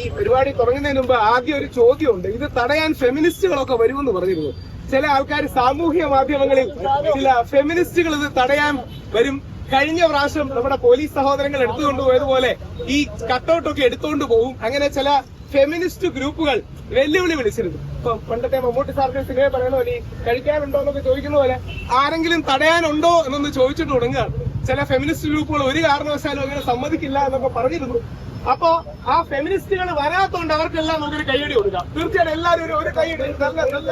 ഈ പരിപാടി തുടങ്ങുന്നതിന് മുമ്പ് ആദ്യം ഒരു ചോദ്യമുണ്ട്. ഇത് തടയാൻ ഫെമിനിസ്റ്റുകളൊക്കെ വരുമെന്ന് പറഞ്ഞിരുന്നു. ചില ആൾക്കാർ സാമൂഹ്യ മാധ്യമങ്ങളിൽ ചില ഫെമിനിസ്റ്റുകൾ ഇത് തടയാൻ വരും. കഴിഞ്ഞ പ്രാവശ്യം നമ്മുടെ പോലീസ് സഹോദരങ്ങൾ എടുത്തുകൊണ്ട് പോയതുപോലെ ഈ കട്ടൗട്ടൊക്കെ എടുത്തുകൊണ്ട് പോകും അങ്ങനെ ചില ഫെമിനിസ്റ്റ് ഗ്രൂപ്പുകൾ വെല്ലുവിളി വിളിച്ചിരുന്നു. ഇപ്പൊ പണ്ടത്തെ മമ്മൂട്ടി സാറിന്റെ സിനിമ പറയുന്ന പോലെ ഈ കഴിക്കാനുണ്ടോ എന്നൊക്കെ ചോദിക്കുന്ന പോലെ ആരെങ്കിലും തടയാനുണ്ടോ എന്നൊന്ന് ചോദിച്ചിട്ട് തുടങ്ങുകയാണ്. ചില ഫെമിനിസ്റ്റ് ഗ്രൂപ്പുകൾ ഒരു കാരണവശാലും അങ്ങനെ സമ്മതിക്കില്ല എന്നൊക്കെ പറഞ്ഞിരുന്നു. അപ്പോ ആ ഫെമിനിസ്റ്റുകൾ വരാത്തോണ്ട് അവർക്കെല്ലാം നമുക്കൊരു കൈയടി കൊടുക്കാം. തീർച്ചയായും എല്ലാവരും ഒരു ഒരു കൈയടി നല്ല നല്ല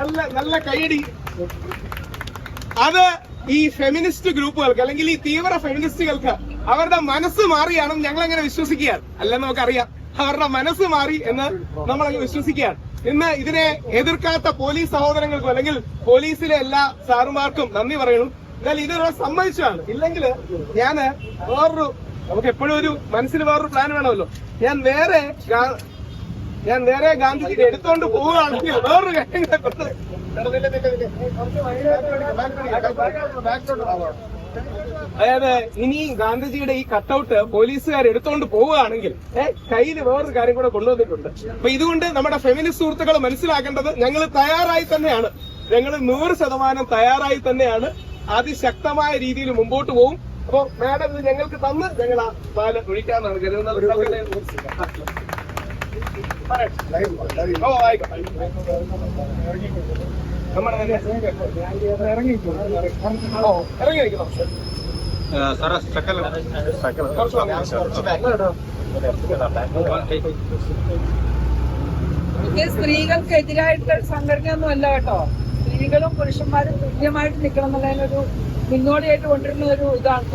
നല്ല നല്ല കൈയടി അത് ഈ ഫെമിനിസ്റ്റ് ഗ്രൂപ്പുകൾക്ക് അല്ലെങ്കിൽ ഈ തീവ്ര ഫെമിനിസ്റ്റുകൾക്ക് അവരുടെ മനസ്സ് മാറിയാണെന്ന് ഞങ്ങൾ അങ്ങനെ വിശ്വസിക്കുകയാണ്? അല്ലെന്ന് നമുക്കറിയാം. അവരുടെ മനസ്സ് മാറി എന്ന് നമ്മൾ അങ്ങ് വിശ്വസിക്കുകയാണ്. ഇന്ന് ഇതിനെ എതിർക്കാത്ത പോലീസ് സഹോദരങ്ങൾക്കും അല്ലെങ്കിൽ പോലീസിലെ എല്ലാ സാറുമാർക്കും നന്ദി പറയണം എന്നാൽ ഇതിനെ സമ്മതിച്ചാണ്. ഇല്ലെങ്കിൽ ഞാൻ വേറൊരു നമുക്ക് എപ്പോഴും ഒരു മനസ്സിന് വേറൊരു പ്ലാൻ വേണമല്ലോ. ഞാൻ നേരെ ഞാൻ നേരെ ഗാന്ധിജി എടുത്തോണ്ട് പോവുകയാണെങ്കിൽ വേറൊരു കാര്യം. അതായത് ഇനി ഗാന്ധിജിയുടെ ഈ കട്ടൗട്ട് പോലീസുകാർ എടുത്തോണ്ട് പോവുകയാണെങ്കിൽ ഏഹ് കയ്യിൽ വേറൊരു കാര്യം കൂടെ കൊണ്ടുവന്നിട്ടുണ്ട്. അപ്പൊ ഇതുകൊണ്ട് നമ്മുടെ ഫെമിനിസ്റ്റ് സുഹൃത്തുക്കൾ മനസ്സിലാക്കേണ്ടത് ഞങ്ങൾ തയ്യാറായി തന്നെയാണ്. ഞങ്ങൾ നൂറ് ശതമാനം തയ്യാറായി തന്നെയാണ്. അതിശക്തമായ രീതിയിൽ മുമ്പോട്ട് പോകും അപ്പൊ മാഡം ഇത് ഞങ്ങൾക്ക് തന്ന് ഞങ്ങൾ ആ പാൽ ഒഴിക്കാന്നാണ് കരുതുന്നത്. ഓ ആയിക്കോട്ടെ നമ്മുടെ ഓ ഇറങ്ങി നിൽക്കുന്നു കുറച്ച് വന്നോ. ഇത് സ്ത്രീകൾക്ക് എതിരായിട്ട് സംഘടനയൊന്നും അല്ല കേട്ടോ. സ്ത്രീകളും പുരുഷന്മാരും തുല്യമായിട്ട് നിൽക്കണം എന്നുള്ളതിനൊരു മുന്നോടിയായിട്ട് കൊണ്ടിരുന്ന ഒരു ഇതാണ്.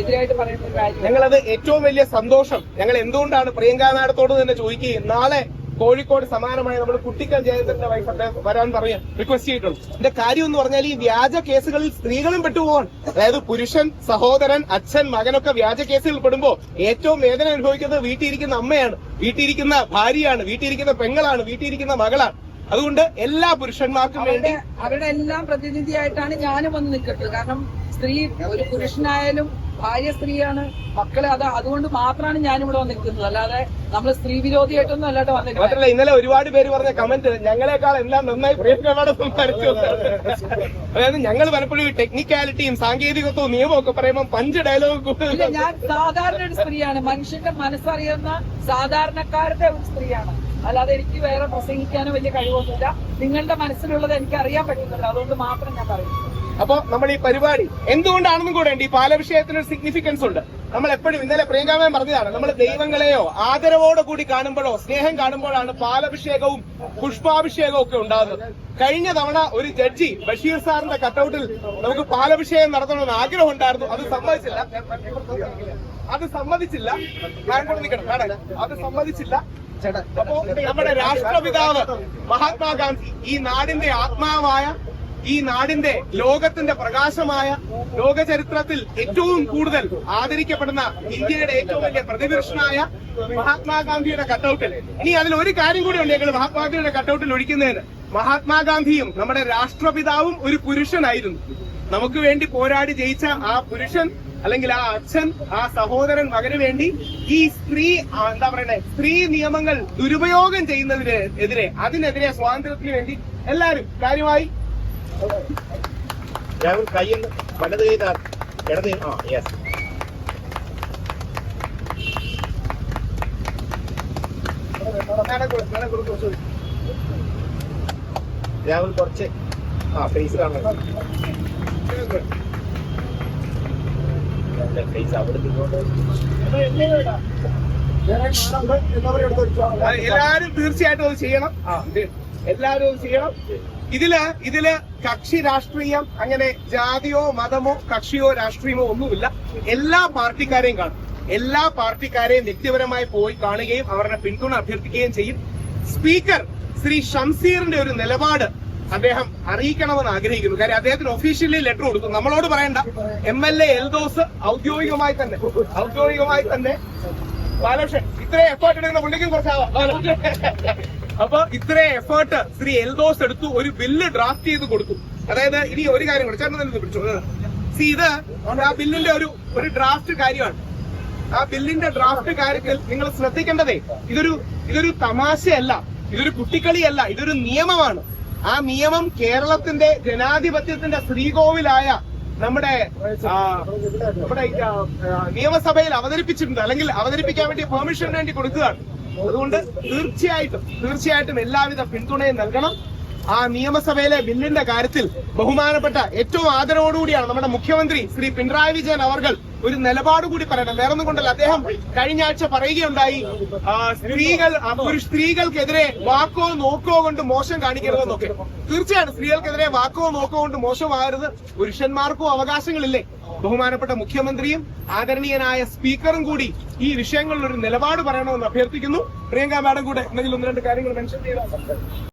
എതിരായിട്ട് പറയുന്ന ഞങ്ങളത് ഏറ്റവും വലിയ സന്തോഷം. ഞങ്ങൾ എന്തുകൊണ്ടാണ് പ്രിയങ്ക നാടത്തോട് തന്നെ ചോദിക്കുകയും നാളെ കോഴിക്കോട് സമാനമായി നമ്മൾ കുട്ടിക്കൽ ജയചന്ദ്രന്റെ വൈഫ് അദ്ദേഹം വരാൻ പറയാൻ റിക്വസ്റ്റ് ചെയ്തിട്ടുണ്ട്. എന്റെ കാര്യം എന്ന് പറഞ്ഞാൽ ഈ വ്യാജ കേസുകളിൽ സ്ത്രീകളും പെട്ടുപോകാൻ അതായത് പുരുഷൻ സഹോദരൻ അച്ഛൻ മകനൊക്കെ വ്യാജ കേസുകളിൽ പെടുമ്പോ ഏറ്റവും വേദന അനുഭവിക്കുന്നത് വീട്ടിലിരിക്കുന്ന അമ്മയാണ്. വീട്ടിലിരിക്കുന്ന ഭാര്യയാണ് വീട്ടിലിരിക്കുന്ന പെങ്ങളാണ് വീട്ടിലിരിക്കുന്ന മകളാണ്. അതുകൊണ്ട് എല്ലാ പുരുഷന്മാർക്കും വേണ്ടി അവരുടെ എല്ലാം പ്രതിനിധിയായിട്ടാണ് ഞാനും വന്ന് നിൽക്കുന്നത്. കാരണം സ്ത്രീ ഒരു പുരുഷനായാലും ഭാര്യ സ്ത്രീയാണ് മക്കളെ അത് അതുകൊണ്ട് മാത്രമാണ് ഞാനിവിടെ വന്ന് നിൽക്കുന്നത്. അല്ലാതെ നമ്മൾ സ്ത്രീ വിരോധിയായിട്ടൊന്നും അല്ലാതെ വന്നിരിക്കുന്നത് മാത്രമല്ല ഇന്നലെ ഒരുപാട് പേര് പറഞ്ഞ കമന്റ് ഞങ്ങളെക്കാൾ എല്ലാം നന്നായി സംസാരിച്ചു. അതായത് ഞങ്ങൾ പലപ്പോഴും ടെക്നിക്കാലിറ്റിയും സാങ്കേതികത്വവും നിയമവും ഒക്കെ പറയുമ്പോൾ പഞ്ച് ഡയലോഗ് കൂടുതൽ ഞാൻ സാധാരണ ഒരു സ്ത്രീയാണ്. മനുഷ്യന്റെ മനസ്സറിയുന്ന സാധാരണക്കാരുടെ ഒരു സ്ത്രീയാണ്. അല്ലാതെ എനിക്ക് വേറെ പ്രസംഗിക്കാനോ വലിയ കഴിവൊന്നുമില്ല. നിങ്ങളുടെ മനസ്സിലുള്ളത് എനിക്ക് അറിയാൻ പറ്റുന്നുണ്ട്. അതുകൊണ്ട് മാത്രം ഞാൻ പറയുന്നു. അപ്പൊ നമ്മൾ ഈ പരിപാടി എന്തുകൊണ്ടാണെന്നും കൂടെ ഈ പാലഭിഷേകത്തിന് ഒരു സിഗ്നിഫിക്കൻസ് ഉണ്ട്. നമ്മൾ എപ്പോഴും ഇന്നലെ പ്രിയങ്കാമൻ പറഞ്ഞതാണ് നമ്മൾ ദൈവങ്ങളെയോ ആദരവോടെ കൂടി കാണുമ്പോഴോ സ്നേഹം കാണുമ്പോഴാണ് പാലഭിഷേകവും പുഷ്പാഭിഷേകവും ഒക്കെ ഉണ്ടാകുന്നത്. കഴിഞ്ഞ തവണ ഒരു ജഡ്ജി ബഷീർ സാറിന്റെ കട്ടൌട്ടിൽ നമുക്ക് പാലഭിഷേകം നടത്തണമെന്ന് ആഗ്രഹം ഉണ്ടായിരുന്നു. അത് സമ്മതിച്ചില്ല. അത് സമ്മതിച്ചില്ല. ഞാൻ അത് സമ്മതിച്ചില്ല. അപ്പോ നമ്മുടെ രാഷ്ട്രപിതാവ് മഹാത്മാഗാന്ധി ഈ നാടിന്റെ ആത്മാവായ ഈ നാടിന്റെ ലോകത്തിന്റെ പ്രകാശമായ ലോക ചരിത്രത്തിൽ ഏറ്റവും കൂടുതൽ ആദരിക്കപ്പെടുന്ന ഇന്ത്യയുടെ ഏറ്റവും വലിയ പ്രതിപുരുഷനായ മഹാത്മാഗാന്ധിയുടെ കട്ടൌട്ടിൽ. ഇനി അതിൽ ഒരു കാര്യം കൂടി ഉണ്ട് ഞങ്ങൾ മഹാത്മാഗാന്ധിയുടെ കട്ടൌട്ടിൽ ഒഴിക്കുന്നതിന്. മഹാത്മാഗാന്ധിയും നമ്മുടെ രാഷ്ട്രപിതാവും ഒരു പുരുഷനായിരുന്നു. നമുക്ക് വേണ്ടി പോരാടി ജയിച്ച ആ പുരുഷൻ അല്ലെങ്കിൽ ആ അച്ഛൻ ആ സഹോദരൻ മകന് വേണ്ടി ഈ സ്ത്രീ എന്താ പറയണേ സ്ത്രീ നിയമങ്ങൾ ദുരുപയോഗം ചെയ്യുന്നതിന് എതിരെ അതിനെതിരെ സ്വാതന്ത്ര്യത്തിന് വേണ്ടി എല്ലാരും കാര്യമായി രാഹുൽ കയ്യിൽ ആ യെസ് രാഹുൽ കുറച്ച് ആ ഫേസ് കാണണം ഫേസ് അവിടെ എല്ലാവരും തീർച്ചയായിട്ടും അത് ചെയ്യണം. എല്ലാരും അത് ചെയ്യണം. ഇതിൽ ഇതിൽ കക്ഷി രാഷ്ട്രീയം അങ്ങനെ ജാതിയോ മതമോ കക്ഷിയോ രാഷ്ട്രീയമോ ഒന്നുമില്ല. എല്ലാ പാർട്ടിക്കാരെയും കാണും. എല്ലാ പാർട്ടിക്കാരെയും വ്യക്തിപരമായി പോയി കാണുകയും അവരുടെ പിന്തുണ അഭ്യർത്ഥിക്കുകയും ചെയ്യും. സ്പീക്കർ ശ്രീ ഷംസീറിന്റെ ഒരു നിലപാട് അദ്ദേഹം അറിയിക്കണമെന്ന് ആഗ്രഹിക്കുന്നു. കാര്യം അദ്ദേഹത്തിന് ഒഫീഷ്യലി ലെറ്റർ കൊടുത്തു. നമ്മളോട് പറയണ്ട. എം എൽ എ എൽദോസ് ഔദ്യോഗികമായി തന്നെ. ഔദ്യോഗികമായി തന്നെ ബാലകൃഷ്ണൻ ഇത്രയും എഫേർട്ട് എടുക്കുന്ന പുള്ളിക്കും കുറച്ചാവാം. അപ്പൊ ഇത്രയും എഫേർട്ട് ശ്രീ എൽദോസ് എടുത്തു ഒരു ബില്ല് ഡ്രാഫ്റ്റ് ചെയ്ത് കൊടുത്തു. അതായത് ഇനി ഒരു കാര്യം കൂടെ ചേട്ടൻ തന്നെ പിടിച്ചു? സി ഇത് ആ ബില്ലിന്റെ ഒരു ഒരു ഡ്രാഫ്റ്റ് കാര്യമാണ്. ആ ബില്ലിന്റെ ഡ്രാഫ്റ്റ് കാര്യത്തിൽ നിങ്ങൾ ശ്രദ്ധിക്കേണ്ടതേ ഇതൊരു ഇതൊരു തമാശയല്ല. ഇതൊരു കുട്ടിക്കളിയല്ല. ഇതൊരു നിയമമാണ്. ആ നിയമം കേരളത്തിന്റെ ജനാധിപത്യത്തിന്റെ ശ്രീകോവിലായ നമ്മുടെ നമ്മുടെ നിയമസഭയിൽ അവതരിപ്പിച്ചിട്ടുണ്ട്. അല്ലെങ്കിൽ അവതരിപ്പിക്കാൻ വേണ്ടി പെർമിഷൻ വേണ്ടി കൊടുക്കുകയാണ്. അതുകൊണ്ട് തീർച്ചയായിട്ടും തീർച്ചയായിട്ടും എല്ലാവിധ പിന്തുണയും നൽകണം. ആ നിയമസഭയിലെ ബില്ലിന്റെ കാര്യത്തിൽ ബഹുമാനപ്പെട്ട ഏറ്റവും ആദരവോടുകൂടിയാണ് നമ്മുടെ മുഖ്യമന്ത്രി ശ്രീ പിണറായി വിജയൻ അവർകൾ ഒരു നിലപാട് കൂടി പറയണം. വേറെ ഒന്നും കൊണ്ടല്ല. അദ്ദേഹം കഴിഞ്ഞ ആഴ്ച പറയുകയുണ്ടായി സ്ത്രീകൾ ഒരു സ്ത്രീകൾക്കെതിരെ വാക്കോ നോക്കോ കൊണ്ട് മോശം കാണിക്കരുതെന്നൊക്കെ. തീർച്ചയായും സ്ത്രീകൾക്കെതിരെ വാക്കോ നോക്കോ കൊണ്ട് മോശമാകരുത്. പുരുഷന്മാർക്കോ അവകാശങ്ങളില്ലേ? ബഹുമാനപ്പെട്ട മുഖ്യമന്ത്രിയും ആദരണീയനായ സ്പീക്കറും കൂടി ഈ വിഷയങ്ങളിൽ ഒരു നിലപാട് പറയണമെന്ന് അഭ്യർത്ഥിക്കുന്നു. പ്രിയങ്ക മാഡം കൂടെ എന്തെങ്കിലും ഒന്ന് രണ്ട് കാര്യങ്ങൾ മെൻഷൻ ചെയ്താൽ